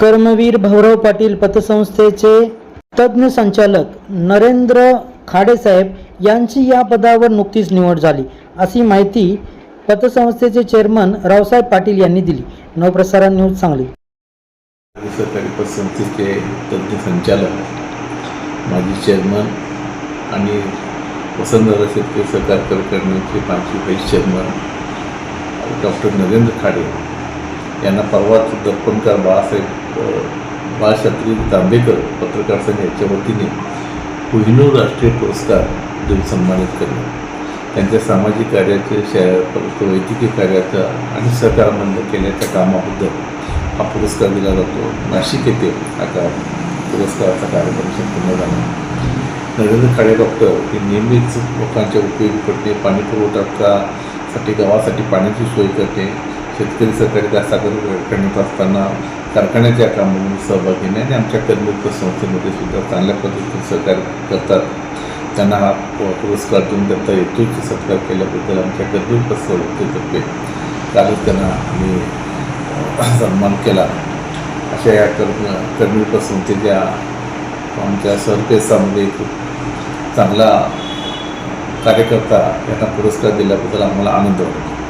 कर्मवीर भाऊराव पाटील पतसंस्थेचे तज्ज्ञ संचालक नरेंद्र खाडेसाहेब यांची या पदावर नुकतीच निवड झाली. अशी माहिती पतसंस्थेचे चेअरमन रावसाहेब पाटील यांनी दिली. नवप्रसारण न्यूज सांगली. सरकारी पतसंस्थेचे तज्ज्ञ संचालक माजी चेअरमन आणि वसंतदादा शेतकरी सरकार करण्याचे पाचवी vice chairman doctor Narendra Khade यांना परवाच दर्पणकार बाळासाहेब बाळशास्त्री तांबेकर पत्रकार संघ याच्या वतीने कोहिनूर राष्ट्रीय पुरस्कार देऊन सन्मानित करणे त्यांच्या सामाजिक कार्याचे शा वैद्यकीय कार्याचा आणि सहकारबंद केल्याच्या कामाबद्दल हा पुरस्कार दिला जातो. नाशिक येथे आता पुरस्काराचा कार्यक्रम संपन्न झाला. नरेंद्र खाडे डॉक्टर हे नेहमीच लोकांच्या उपयोगी पडते पाणी पुरवठ्यासाठी गावासाठी पाण्याची सोय करते शेतकरी सहकारी सागर करण्यात असताना कारखान्याच्या कामामध्ये सहभाग घेणे आणि आमच्या कर्मयुक्त संस्थेमध्ये सुद्धा चांगल्या पद्धतीने सहकार्य करतात. त्यांना हा प- पुरस्कार देऊन त्यांचा यथोचित सत्कार केल्याबद्दल आमच्या कर्मयुक्त संस्थेतर्फे कालच त्यांना आम्ही सन्मान केला. अशा या कर्म कर्मयुक्त संस्थेच्या आमच्या सरपेसामध्ये खूप चांगला कार्यकर्ता यांना पुरस्कार दिल्याबद्दल आम्हाला आनंद वाटतो.